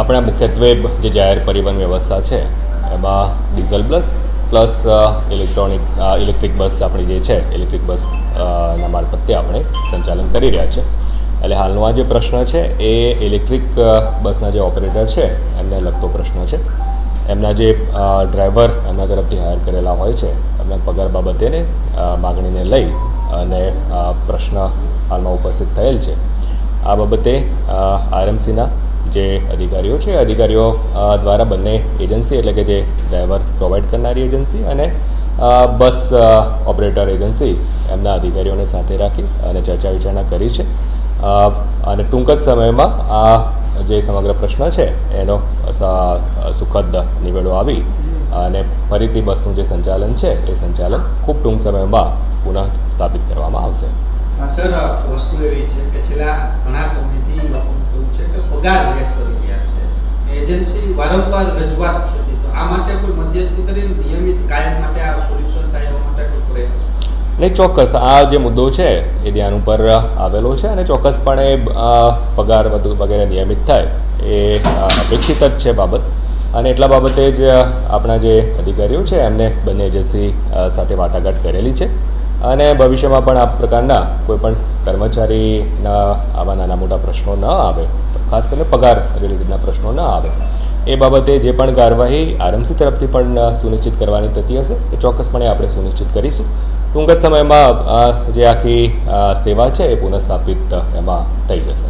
આપણા મુખ્યત્વે જે જાહેર પરિવહન વ્યવસ્થા છે, એમાં diesel bus plus electronic electric bus આપણી જે છે, ઇલેક્ટ્રિક બસના મારફતે આપણે સંચાલન કરી રહ્યા છે. એટલે હાલનો આ જે પ્રશ્ન છે, એ ઇલેક્ટ્રિક બસના જે ઓપરેટર છે, એમને લગતો પ્રશ્ન છે. એમના જે ડ્રાઈવર એમના તરફથી હાયર કરેલા હોય છે, એમના પગાર બાબતેને માગણીને લઈ અને પ્રશ્ન હાલમાં ઉપસ્થિત થયેલ છે. આ બાબતે આરએમસીના જે અધિકારીઓ છે, અધિકારીઓ દ્વારા બંને એજન્સી એટલે કે જે ડ્રાઈવર પ્રોવાઈડ કરનારી એજન્સી અને બસ ઓપરેટર એજન્સી એમના અધિકારીઓને સાથે રાખી અને ચર્ચા વિચારણા કરી છે. અને ટૂંક જ સમયમાં આ જે સમગ્ર પ્રશ્ન છે, એનો સુખદ નિવેડો આવી અને ફરીથી બસનું જે સંચાલન છે, એ સંચાલન ખૂબ ટૂંક સમયમાં પુનઃ સ્થાપિત કરવામાં આવશે. સર વસ્તુ એવી છે કે છેલ્લા ઘણા છે વ્યક્ત રહ્યા છે. એજન્સી વારંવાર રજૂઆત થતી તો આ માટે કોઈ મધ્યસ્થી કરીને નિયમિત કાયમ માટે આ સોલ્યુશન થાય એવા માટે કોઈ પ્રયાસ નહીં ચોક્કસ આ જે મુદ્દો છે એ ધ્યાન ઉપર આવેલો છે અને ચોક્કસપણે પગાર વધુ વગેરે નિયમિત થાય એ અપેક્ષિત જ છે બાબત. અને એટલા બાબતે જ આપણા જે અધિકારીઓ છે એમને બંને એજન્સી સાથે વાટાઘાટ કરેલી છે. અને ભવિષ્યમાં પણ આ પ્રકારના કોઈ પણ કર્મચારીના આવા નાના મોટા પ્રશ્નો ન આવે, ખાસ કરીને પગાર રિલેટેડના પ્રશ્નો ન આવે. એ બાબતે જે પણ કાર્યવાહી આરએમસી તરફથી પણ સુનિશ્ચિત કરવાની થતી હશે, એ ચોક્કસપણે આપણે સુનિશ્ચિત કરીશું. ટૂંક જ સમયમાં જે આખી સેવા છે એ પુનઃસ્થાપિત એમાં થઈ જશે.